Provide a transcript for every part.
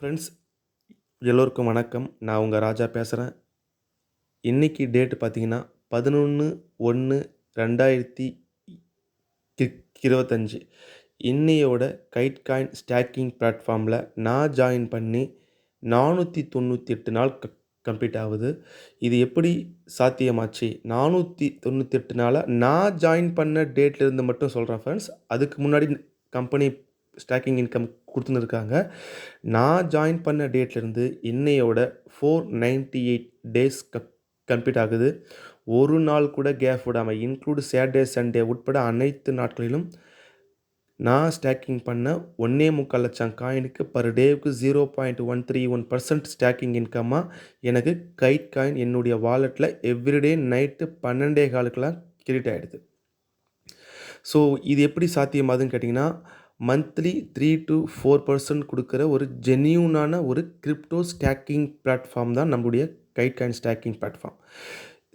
Friends எல்லோருக்கும் வணக்கம். நான் உங்கள் ராஜா பேசுகிறேன் இன்றைக்கி டேட்டு பார்த்தீங்கன்னா பதினொன்று ஒன்று ரெண்டாயிரத்தி இருபத்தஞ்சி. இன்னையோட கைட் காயின் ஸ்டாக்கிங் பிளாட்ஃபார்மில் நான் ஜாயின் பண்ணி நானூற்றி தொண்ணூற்றி எட்டு நாள் க கம்ப்ளீட் ஆகுது. இது எப்படி சாத்தியமாச்சு? நானூற்றி தொண்ணூற்றி எட்டு நாளாக நான் ஜாயின் பண்ண டேட்லேருந்து மட்டும் சொல்கிறேன் ஃப்ரெண்ட்ஸ் அதுக்கு முன்னாடி கம்பெனி ஸ்டாக்கிங் இன்கம் கொடுத்துன்னு இருக்காங்க நான் ஜாயின் பண்ண டேட்லேருந்து இன்னையோட ஃபோர் நைன்ட்டி எயிட் டேஸ் க கம்ப்ளீட் ஆகுது. ஒரு நாள் கூட கேப் விடாமல் இன்க்ளூடு சாட்டர்டே சண்டே உட்பட அனைத்து நாட்களிலும் நான் ஸ்டாக்கிங் பண்ண ஒன்றே முக்கால் லட்சம் காயினுக்கு பர் டேவுக்கு zero point one three one percent staking இன்கம்மாக எனக்கு கைட் காயின் என்னுடைய வாலெட்டில் எவ்ரிடே நைட்டு பன்னெண்டே காலுக்கெல்லாம் கிரியேட் ஆகிடுது ஸோ இது எப்படி சாத்தியமாகுதுன்னு கேட்டிங்கன்னா monthly three to four percent கொடுக்குற ஒரு ஜென்யூனான ஒரு கிரிப்டோ ஸ்டாக்கிங் பிளாட்ஃபார்ம் தான் நம்முடைய Kite coin staking platform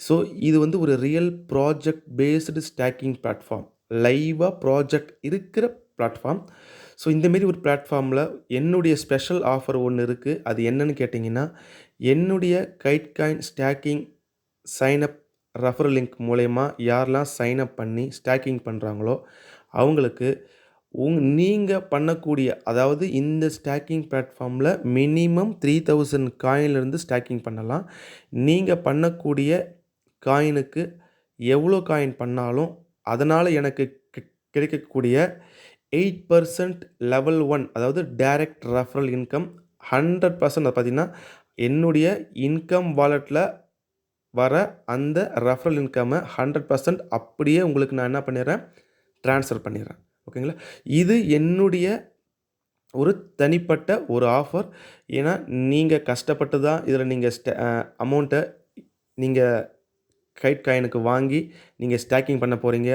so இது வந்து ஒரு real project based staking platform லைவாக ப்ராஜெக்ட் இருக்கிற பிளாட்ஃபார்ம் ஸோ இந்தமாரி ஒரு பிளாட்ஃபார்மில் என்னுடைய ஸ்பெஷல் ஆஃபர் ஒன்று இருக்குது அது என்னன்னு கேட்டிங்கன்னா என்னுடைய Kite coin staking sign up refer link மூலயமா யாரெல்லாம் சைனப் பண்ணி ஸ்டாக்கிங் பண்ணுறாங்களோ அவங்களுக்கு உங் நீங்கள் பண்ணக்கூடிய அதாவது இந்த ஸ்டாக்கிங் பிளாட்ஃபார்மில் மினிமம் த்ரீ தௌசண்ட் காயின்லேருந்து ஸ்டாக்கிங் பண்ணலாம். நீங்கள் பண்ணக்கூடிய காயினுக்கு எவ்வளோ காயின் பண்ணாலும் அதனால் எனக்கு கிடைக்கக்கூடிய எயிட் பர்சன்ட் லெவல் ஒன் அதாவது direct referral income hundred percent அது பார்த்திங்கன்னா என்னுடைய இன்கம் வாலெட்டில் வர அந்த ரெஃபரல் இன்கம்மை ஹண்ட்ரட் பர்சன்ட் அப்படியே உங்களுக்கு நான் என்ன பண்ணிடுறேன்? ட்ரான்ஸ்ஃபர் பண்ணிடுறேன். ஓகேங்களா? இது என்னுடைய ஒரு தனிப்பட்ட ஒரு ஆஃபர் ஏன்னா நீங்கள் கஷ்டப்பட்டு தான் இதில் நீங்கள் ஸ்ட அமௌண்ட்டை நீங்கள் கைட் காயினுக்கு வாங்கி நீங்கள் ஸ்டாக்கிங் பண்ண போகிறீங்க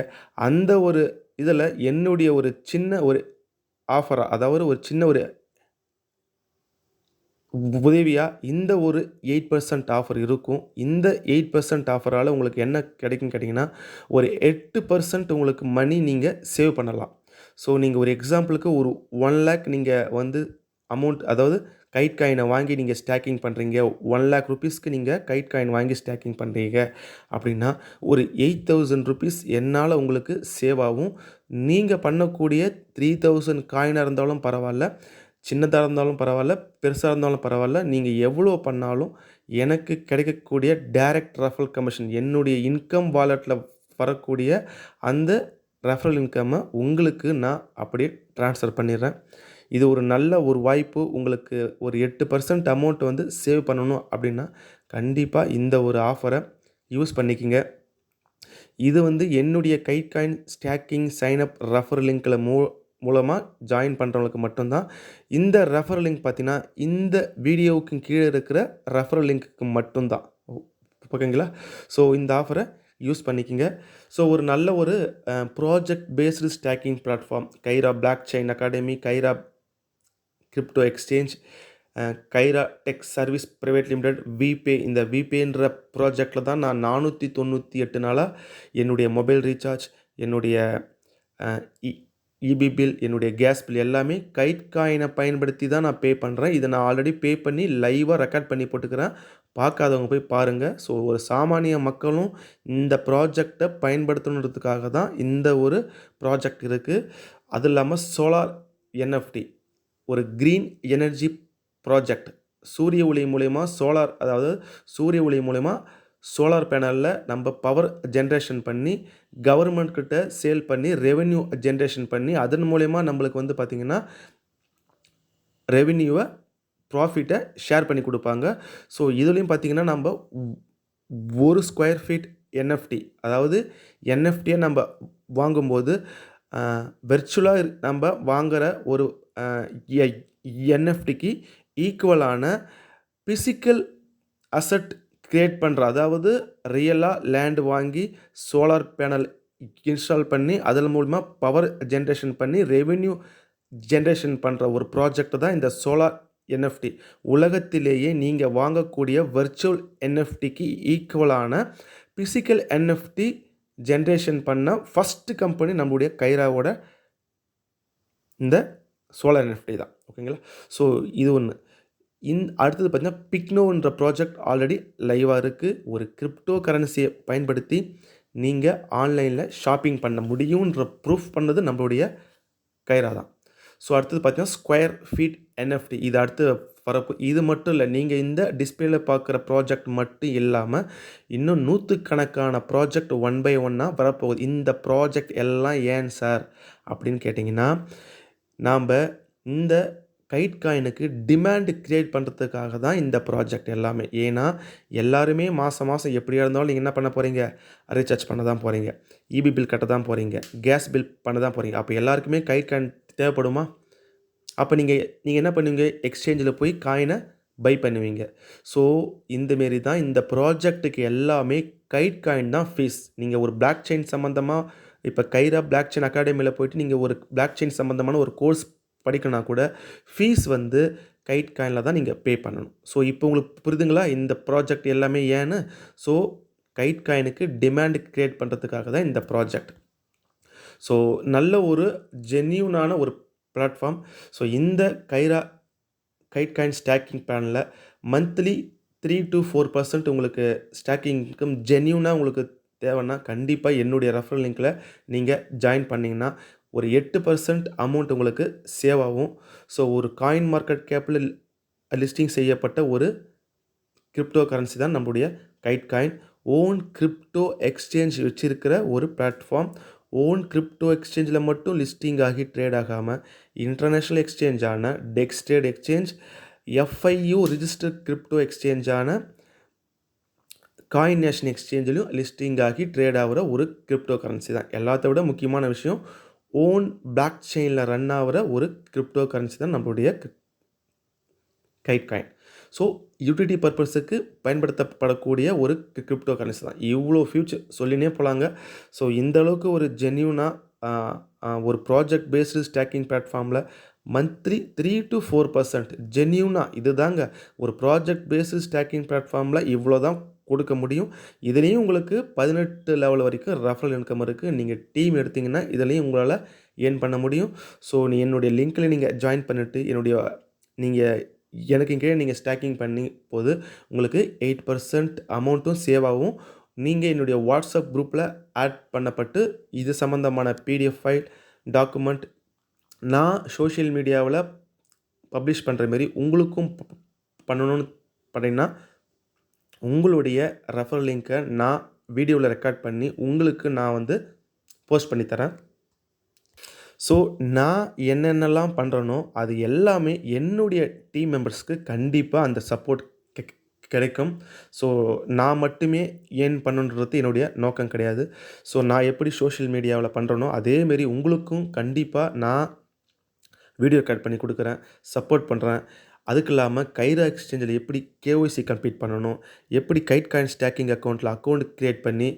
அந்த ஒரு இதில் என்னுடைய ஒரு சின்ன ஒரு ஆஃபராக அதாவது ஒரு சின்ன ஒரு உதவியாக இந்த ஒரு எயிட் பர்சன்ட் ஆஃபர் இருக்கும். இந்த எயிட் பர்சன்ட் ஆஃபரால் உங்களுக்கு என்ன கிடைக்கும் கேட்டிங்கன்னா ஒரு எட்டு பர்சன்ட் உங்களுக்கு மணி நீங்கள் சேவ் பண்ணலாம். ஸோ நீங்கள் ஒரு எக்ஸாம்பிளுக்கு ஒரு ஒன் லேக் நீங்கள் வந்து அமௌண்ட் அதாவது கைட் காயினை வாங்கி நீங்கள் ஸ்டாக்கிங் பண்ணுறீங்க ஒன் லேக் ருபீஸ்க்கு நீங்கள் கைட் காயின் வாங்கி ஸ்டாக்கிங் பண்ணுறீங்க அப்படின்னா ஒரு எயிட் தௌசண்ட் ருபீஸ் என்னால் உங்களுக்கு சேவ் ஆகும். நீங்கள் பண்ணக்கூடிய த்ரீ தௌசண்ட் காயினாக இருந்தாலும் பரவாயில்ல சின்னதாக இருந்தாலும் பரவாயில்ல பெருசாக இருந்தாலும் பரவாயில்ல நீங்கள் எவ்வளோ பண்ணாலும் எனக்கு கிடைக்கக்கூடிய டைரக்ட் ரஃபல் கமிஷன் என்னுடைய இன்கம் வாலெட்டில் வரக்கூடிய அந்த ரெஃபரல் இன்கம்மை உங்களுக்கு நான் அப்படியே ட்ரான்ஸ்ஃபர் பண்ணிடுறேன். இது ஒரு நல்ல ஒரு வாய்ப்பு. உங்களுக்கு ஒரு எட்டு பர்சன்ட் அமௌண்ட் வந்து சேவ் பண்ணணும் அப்படின்னா கண்டிப்பாக இந்த ஒரு ஆஃபரை யூஸ் பண்ணிக்கிங்க. இது வந்து என்னுடைய Kite coin staking sign up refer லிங்க்கில் மூ மூலமாக ஜாயின் பண்ணுறவங்களுக்கு மட்டும்தான். இந்த ரெஃபர் லிங்க் பார்த்தீங்கன்னா இந்த வீடியோவுக்கு கீழே இருக்கிற ரெஃபர் லிங்க்குக்கு மட்டும்தான். ஓகேங்களா ஸோ இந்த ஆஃபரை யூஸ் பண்ணிக்கிங்க. ஸோ ஒரு நல்ல ஒரு project based staking platform Kaira blockchain academy Kaira crypto exchange Kaira tech service private limited விபே இந்த விபேன்ற ப்ராஜெக்டில் தான் நான் நானூற்றி தொண்ணூற்றி எட்டு நாளாக என்னுடைய மொபைல் ரீசார்ஜ் என்னுடைய இபி பில் என்னுடைய கேஸ் பில் எல்லாமே கைட் காயினை பயன்படுத்தி தான் நான் பே பண்ணுறேன் இதை நான் ஆல்ரெடி பே பண்ணி லைவாக ரெக்கார்ட் பண்ணி போட்டுக்கிறேன். பார்க்காதவங்க போய் பாருங்கள் ஸோ ஒரு சாமானிய மக்களும் இந்த ப்ராஜெக்டை பயன்படுத்தணுன்றதுக்காக தான் இந்த ஒரு ப்ராஜெக்ட் இருக்குது அது இல்லாமல் சோலார் என்எஃப்டி ஒரு க்ரீன் எனர்ஜி ப்ராஜெக்ட். சூரிய ஒளி மூலயமா சோலார் அதாவது சூரிய ஒளி மூலயமா சோலார் பேனலில் நம்ம பவர் ஜென்ரேஷன் பண்ணி கவர்மெண்ட்கிட்ட சேல் பண்ணி ரெவென்யூ ஜென்ரேஷன் பண்ணி அதன் மூலயமா நம்மளுக்கு வந்து பார்த்திங்கன்னா ரெவென்யூவை ப்ராஃபிட்டை ஷேர் பண்ணி கொடுப்பாங்க. ஸோ இதுலேயும் பார்த்திங்கன்னா நம்ம ஒரு ஸ்கொயர் ஃபீட் என்எஃப்டி அதாவது என்எஃப்டியை நம்ம வாங்கும்போது வெர்ச்சுவலாக நம்ம வாங்குகிற ஒரு என்எஃப்டிக்கு ஈக்குவலான ஃபிசிக்கல் அசட் க்ரியேட் பண்ணுற அதாவது ரியலாக லேண்ட் வாங்கி சோலார் பேனல் இன்ஸ்டால் பண்ணி அதன் மூலிமா பவர் ஜென்ரேஷன் பண்ணி ரெவென்யூ ஜென்ரேஷன் பண்ணுற ஒரு ப்ராஜெக்ட் தான் இந்த சோலார் என்எஃப்டி உலகத்திலேயே நீங்கள் வாங்கக்கூடிய வர்ச்சுவல் என்எஃப்டிக்கு ஈக்குவலான ஃபிசிக்கல் என்எஃப்டி ஜென்ரேஷன் பண்ண ஃபஸ்ட்டு கம்பெனி நம்மளுடைய கைராவோட இந்த சோலார் என்எஃப்டி தான். ஓகேங்களா ஸோ இது ஒன்று இந் அடுத்தது பார்த்திங்கன்னா பிக்னோன்ற ப்ராஜெக்ட் ஆல்ரெடி லைவாக இருக்குது ஒரு கிரிப்டோ கரன்சியை பயன்படுத்தி நீங்கள் ஆன்லைனில் ஷாப்பிங் பண்ண முடியுன்ற ப்ரூஃப் பண்ணது நம்மளுடைய கைரா தான். ஸோ அடுத்தது பார்த்தீங்கன்னா ஸ்கொயர் ஃபீட் என்எஃப்டி இது அடுத்து வரப்போ இது மட்டும் இல்லை நீங்கள் இந்த டிஸ்பிளேல பார்க்குற ப்ராஜெக்ட் மட்டும் இல்லாமல் இன்னும் நூற்றுக்கணக்கான ப்ராஜெக்ட் ஒன் பை ஒன்னாக வரப்போகுது. இந்த ப்ராஜெக்ட் எல்லாம் ஏன் சார் அப்படின்னு கேட்டிங்கன்னா நாம் இந்த கைட் காயினுக்கு டிமாண்ட் க்ரியேட் பண்ணுறதுக்காக தான் இந்த ப்ராஜெக்ட் எல்லாமே. ஏன்னா எல்லாருமே மாதம் மாதம் எப்படியா இருந்தாலும் நீங்கள் என்ன பண்ண போகிறீங்க ரீசார்ஜ் பண்ண தான் போகிறீங்க இபி பில் கட்ட தான் போகிறீங்க கேஸ் பில் பண்ண தான் போகிறீங்க அப்போ எல்லாருக்குமே கைட் காயின் தேவைப்படுமா? அப்போ நீங்கள் நீங்கள் என்ன பண்ணுவீங்க? எக்ஸ்சேஞ்சில் போய் காயினை பை பண்ணுவீங்க. ஸோ இந்தமாரி தான் இந்த ப்ராஜெக்ட்டுக்கு எல்லாமே கைட் காயின் தான் ஃபீஸ் நீங்கள் ஒரு பிளாக் செயின் சம்மந்தமாக இப்போ கைரா பிளாக் செயின் அகாடமியில் போயிட்டு நீங்கள் ஒரு பிளாக் செயின் சம்மந்தமான ஒரு கோர்ஸ் படிக்கணும்னா கூட ஃபீஸ் வந்து கைட் காயினில் தான் நீங்கள் பே பண்ணணும். ஸோ இப்போ உங்களுக்கு புரிதுங்களா? இந்த ப்ராஜெக்ட் எல்லாமே ஏன்னு? ஸோ கைட் காயினுக்கு டிமாண்ட் க்ரியேட் பண்ணுறதுக்காக தான் இந்த ப்ராஜெக்ட் ஸோ நல்ல ஒரு ஜென்யூனான ஒரு பிளாட்ஃபார்ம் ஸோ இந்த கைரா கைட் காயின் ஸ்டாக்கிங் பிளானில் monthly three to four percent உங்களுக்கு ஸ்டாக்கிங் இன்கம் ஜென்யூனாக உங்களுக்கு தேவைன்னா கண்டிப்பாக என்னுடைய ரெஃபரல் லிங்க்கில் நீங்கள் ஜாயின் பண்ணிங்கன்னா ஒரு எட்டு பர்சன்ட் அமௌண்ட் உங்களுக்கு சேவ் ஆகும். ஸோ ஒரு காயின் மார்க்கெட் கேப்பில் லிஸ்டிங் செய்யப்பட்ட ஒரு கிரிப்டோ கரன்சி தான் நம்மளுடைய Kite coin own crypto exchange வச்சுருக்கிற ஒரு பிளாட்ஃபார்ம் ஓன் கிரிப்டோ எக்ஸ்சேஞ்சில் மட்டும் லிஸ்டிங் ஆகி ட்ரேட் ஆகாமல் இன்டர்நேஷ்னல் எக்ஸ்சேஞ்சான டெக்ஸ்டேட் எக்ஸ்சேஞ்ச் எஃப்ஐயூ ரிஜிஸ்டர் கிரிப்டோ எக்ஸ்சேஞ்சான காயின் நேஷன் எக்ஸ்சேஞ்சிலையும் லிஸ்டிங் ஆகி ட்ரேட் ஆகிற ஒரு கிரிப்டோ கரன்சி தான். எல்லாத்த விட முக்கியமான விஷயம் ஓன் பிளாக் செயினில் ரன் ஆகிற ஒரு கிரிப்டோ கரன்சி தான் நம்மளுடைய கைட் காயின் ஸோ யூட்டிலிட்டி பர்பஸுக்கு பயன்படுத்தப்படக்கூடிய ஒரு கிரிப்டோ கரன்சி தான். இவ்வளோ ஃபியூச்சர் சொல்லினே போகலாங்க ஸோ இந்த அளவுக்கு ஒரு ஜென்யூனாக ஒரு ப்ராஜெக்ட் பேஸ்டு ஸ்டாக்கிங் பிளாட்ஃபார்மில் monthly three to four percent ஜென்யூனாக இது தாங்க ஒரு ப்ராஜெக்ட் பேஸ்டு ஸ்டாக்கிங் பிளாட்ஃபார்மில் இவ்வளோ தான் கொடுக்க முடியும். இதுலேயும் உங்களுக்கு பதினெட்டு லெவல் வரைக்கும் ரெஃபரல் இன்கம் இருக்குது நீங்கள் டீம் எடுத்திங்கன்னா இதுலேயும் உங்களால் ஏர்ன் பண்ண முடியும். ஸோ நீ என்னுடைய லிங்க்கில் நீங்கள் ஜாயின் பண்ணிவிட்டு என்னுடைய நீங்கள் எனக்கு கீழே நீங்கள் ஸ்டாக்கிங் பண்ணி போது உங்களுக்கு எயிட் பர்சன்ட் அமௌண்ட்டும் சேவ் ஆகும். நீங்கள் என்னுடைய வாட்ஸ்அப் குரூப்பில் ஆட் பண்ணப்பட்டு இது சம்மந்தமான பிடிஎஃப் ஃபைல் டாக்குமெண்ட் நான் சோஷியல் மீடியாவில் பப்ளிஷ் பண்ணுற மாரி உங்களுக்கும் பண்ணணும்னு பண்ணிங்கன்னா உங்களுடைய ரெஃபர் லிங்க்கை நான் வீடியோவில் ரெக்கார்ட் பண்ணி உங்களுக்கு நான் வந்து போஸ்ட் பண்ணி தரேன். ஸோ நான் என்னென்னலாம் பண்ணுறனோ அது எல்லாமே என்னுடைய டீம் மெம்பர்ஸ்க்கு கண்டிப்பாக அந்த சப்போர்ட் கிடைக்கும். ஸோ நான் மட்டுமே ஏன் பண்ணுன்றது என்னுடைய நோக்கம் கிடையாது. ஸோ நான் எப்படி சோஷியல் மீடியாவில் பண்ணுறனோ அதேமாரி உங்களுக்கும் கண்டிப்பாக நான் வீடியோ ரெக்கார்ட் பண்ணி கொடுக்குறேன் சப்போர்ட் பண்ணுறேன் அதுக்கு இல்லாமல் கைரா எக்ஸ்சேஞ்சில் எப்படி கேஒய்சி கம்ப்ளீட் பண்ணணும் எப்படி கைட் காயின் ஸ்டாக்கிங் அக்கௌண்ட்டில் அக்கௌண்ட் க்ரியேட் பண்ணி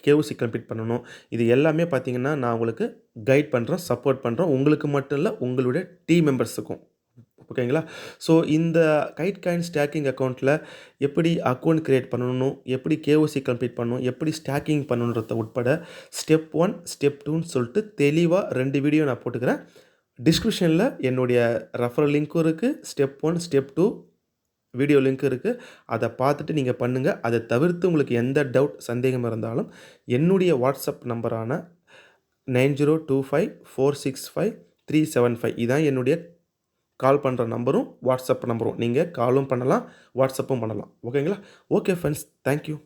கேஒய்சி கம்ப்ளீட் பண்ணணும் இது எல்லாமே பார்த்தீங்கன்னா நான் உங்களுக்கு கைட் பண்ணுறேன் சப்போர்ட் பண்ணுறேன் உங்களுக்கு மட்டும் இல்லை உங்களுடைய டீம் மெம்பர்ஸுக்கும் ஓகேங்களா ஸோ இந்த கைட் காயின் ஸ்டாக்கிங் அக்கௌண்ட்டில் எப்படி அக்கௌண்ட் க்ரியேட் பண்ணணும் எப்படி கேஓசி கம்ப்ளீட் பண்ணணும் எப்படி ஸ்டாக்கிங் பண்ணணுன்றத உட்பட ஸ்டெப் ஒன் ஸ்டெப் டூன்னு சொல்லிட்டு தெளிவாக ரெண்டு வீடியோ நான் போட்டுக்கிறேன். டிஸ்கிரிப்ஷனில் என்னுடைய ரெஃபரல் லிங்க்கும் இருக்குது step one step two video link இருக்குது அதை பார்த்துட்டு நீங்கள் பண்ணுங்கள் அதை தவிர்த்து உங்களுக்கு எந்த டவுட் சந்தேகம் இருந்தாலும் என்னுடைய WhatsApp நம்பரான nine zero two five four six five three seven five இதான் என்னுடைய கால் பண்ணுற நம்பரும் வாட்ஸ்அப் நம்பரும் நீங்கள் காலும் பண்ணலாம் வாட்ஸ்அப்பும் பண்ணலாம். ஓகேங்களா ஓகே ஃப்ரெண்ட்ஸ் தேங்க்யூ